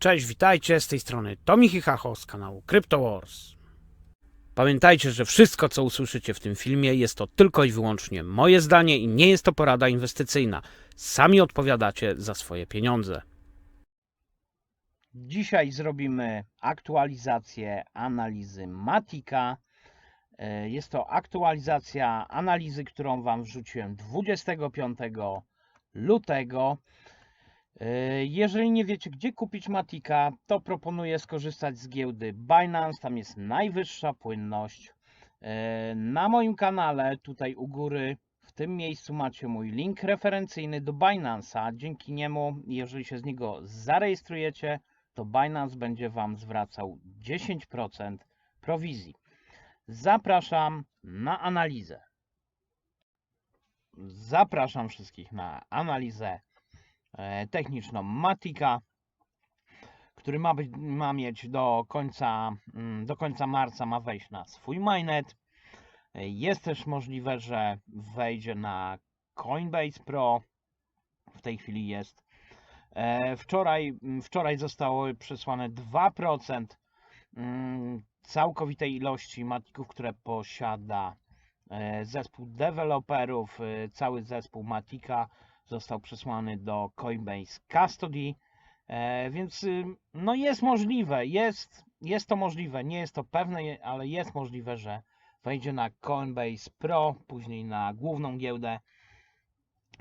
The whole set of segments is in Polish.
Cześć, witajcie, z tej strony Tomi Hacho z kanału Crypto Wars. Pamiętajcie, że wszystko co usłyszycie w tym filmie jest to tylko i wyłącznie moje zdanie i nie jest to porada inwestycyjna. Sami odpowiadacie za swoje pieniądze. Dzisiaj zrobimy aktualizację analizy Matika. E, Jest to aktualizacja analizy, którą Wam wrzuciłem 25 lutego. E, Jeżeli nie wiecie, gdzie kupić Matika, to proponuję skorzystać z giełdy Binance. Tam jest najwyższa płynność. E, Na moim kanale, tutaj u góry, w tym miejscu macie mój link referencyjny do Binance'a. Dzięki niemu, jeżeli się z niego zarejestrujecie, to Binance będzie Wam zwracał 10% prowizji. Zapraszam na analizę. Zapraszam wszystkich na analizę techniczną Matika, który ma, być, ma mieć do końca, mm, do końca marca ma wejść na swój mainnet. E, Jest też możliwe, że wejdzie na Coinbase Pro. W tej chwili jest E, Wczoraj, m, wczoraj zostało przesłane 2% mm, całkowitej ilości matików, które posiada e, zespół deweloperów. E, Cały zespół Matika został przesłany do Coinbase Custody, E, więc y, no jest możliwe, jest, jest to możliwe, nie jest to pewne, ale jest możliwe, że wejdzie na Coinbase Pro, później na główną giełdę.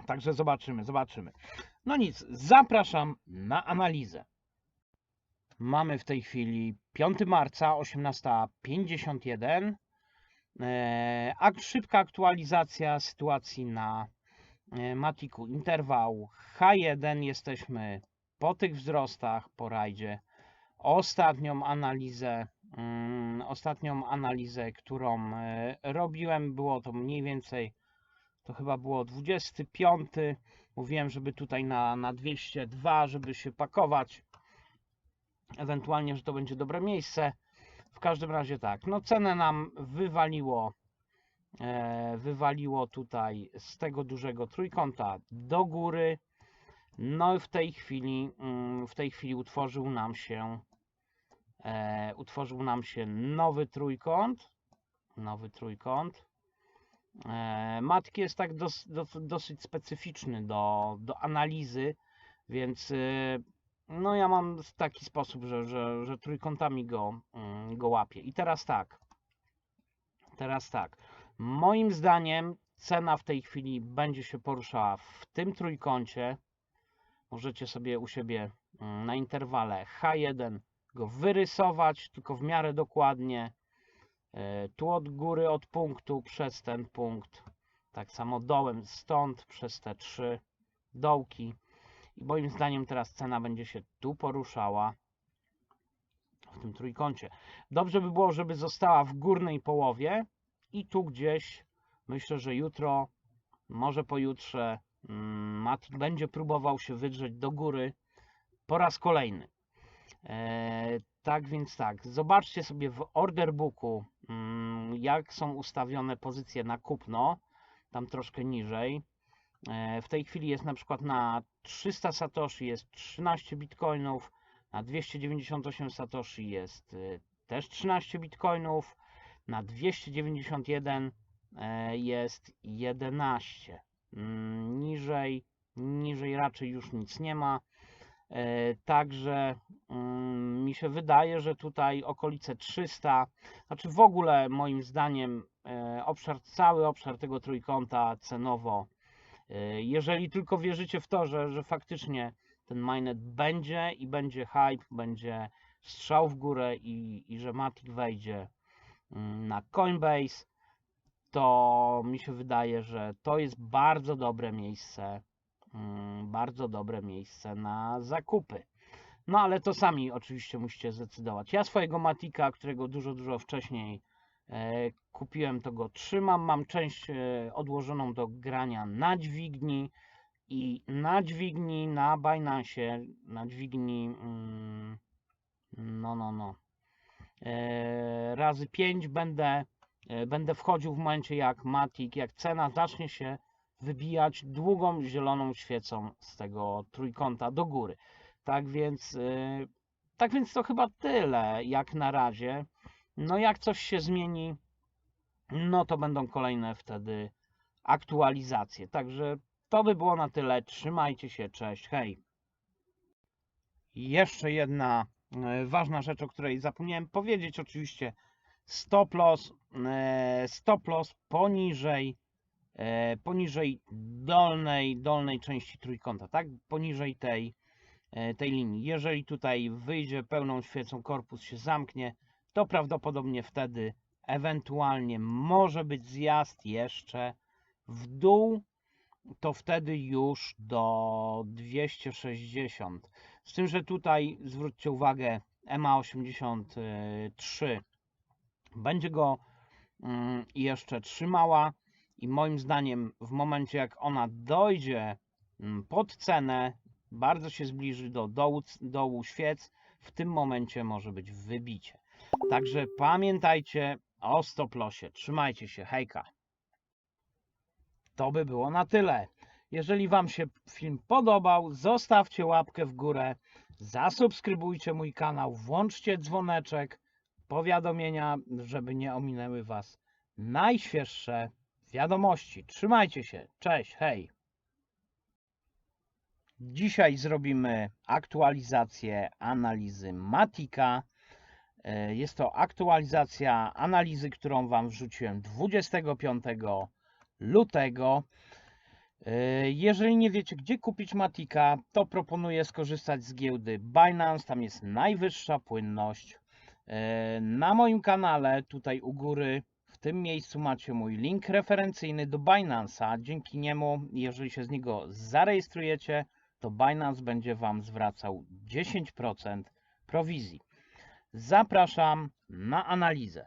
Także zobaczymy, zobaczymy. No nic, zapraszam na analizę. Mamy w tej chwili 5 marca 18.51. E, szybka aktualizacja sytuacji na Matiku. Interwał H1 jesteśmy po tych wzrostach po rajdzie. Ostatnią analizę, mm, ostatnią analizę, którą e, robiłem, było to mniej więcej, to chyba było 25 Mówiłem, żeby tutaj na, na 202, żeby się pakować. Ewentualnie, że to będzie dobre miejsce. W każdym razie tak, no cenę nam wywaliło, e, wywaliło tutaj z tego dużego trójkąta do góry. No w tej chwili, mm, w tej chwili utworzył nam się, e, utworzył nam się nowy trójkąt. Nowy trójkąt. E, Matki jest tak dos, dos, dosyć specyficzny do, do analizy, więc no ja mam taki sposób, że, że, że trójkątami go, mm, go łapię. I teraz tak. Teraz tak. Moim zdaniem cena w tej chwili będzie się poruszała w tym trójkącie. Możecie sobie u siebie mm, na interwale H1 go wyrysować, tylko w miarę dokładnie. E, Tu od góry, od punktu przez ten punkt. Tak samo dołem stąd przez te trzy dołki. I moim zdaniem teraz cena będzie się tu poruszała w tym trójkącie. Dobrze by było, żeby została w górnej połowie i tu gdzieś myślę, że jutro, może pojutrze mm, Matic będzie próbował się wydrzeć do góry po raz kolejny. E, tak więc tak, zobaczcie sobie w order booku, mm, jak są ustawione pozycje na kupno, tam troszkę niżej. E, W tej chwili jest na przykład na 300 satoshi jest 13 bitcoinów, na 298 satoshi jest y, też 13 bitcoinów, na 291 e, jest 11. Mm, Niżej, niżej raczej już nic nie ma. E, Także mm, mi się wydaje, że tutaj okolice 300, znaczy w ogóle moim zdaniem e, obszar, cały obszar tego trójkąta cenowo, jeżeli tylko wierzycie w to, że, że faktycznie ten mainnet będzie i będzie hype, będzie strzał w górę i, i że Matic wejdzie na Coinbase, to mi się wydaje, że to jest bardzo dobre miejsce mm, bardzo dobre miejsce na zakupy. No ale to sami oczywiście musicie zdecydować. Ja swojego Matika, którego dużo, dużo wcześniej e, kupiłem, to go trzymam. Mam część e, odłożoną do grania na dźwigni i na dźwigni, na Binance, na dźwigni mm, no, no, no razy 5 będę, e, będę wchodził w momencie jak Matic, jak cena zacznie się wybijać długą zieloną świecą z tego trójkąta do góry. Tak więc y, Tak więc to chyba tyle jak na razie. No jak coś się zmieni, no to będą kolejne wtedy aktualizacje. Także to by było na tyle. Trzymajcie się, cześć, hej. Jeszcze jedna e, ważna rzecz, o której zapomniałem powiedzieć, oczywiście stop loss, e, stop loss poniżej e, poniżej dolnej, dolnej części trójkąta, tak? Poniżej tej, e, tej linii. Jeżeli tutaj wyjdzie pełną świecą, korpus się zamknie, to prawdopodobnie wtedy ewentualnie może być zjazd jeszcze w dół, to wtedy już do 260. Z tym, że tutaj zwróćcie uwagę, EMA 83 będzie go mm, jeszcze trzymała i moim zdaniem w momencie jak ona dojdzie mm, pod cenę, bardzo się zbliży do dołu, dołu świec, w tym momencie może być wybicie. Także pamiętajcie o stop lossie. Trzymajcie się, hejka. To by było na tyle. Jeżeli Wam się film podobał, zostawcie łapkę w górę, zasubskrybujcie mój kanał, włączcie dzwoneczek, powiadomienia, żeby nie ominęły Was najświeższe wiadomości. Trzymajcie się, cześć, hej. Dzisiaj zrobimy aktualizację analizy Matika. E, Jest to aktualizacja analizy, którą Wam wrzuciłem 25 lutego. E, Jeżeli nie wiecie, gdzie kupić Matika, to proponuję skorzystać z giełdy Binance. Tam jest najwyższa płynność. E, Na moim kanale, tutaj u góry, w tym miejscu macie mój link referencyjny do Binance'a. Dzięki niemu, jeżeli się z niego zarejestrujecie, to Binance będzie Wam zwracał 10% prowizji. Zapraszam na analizę.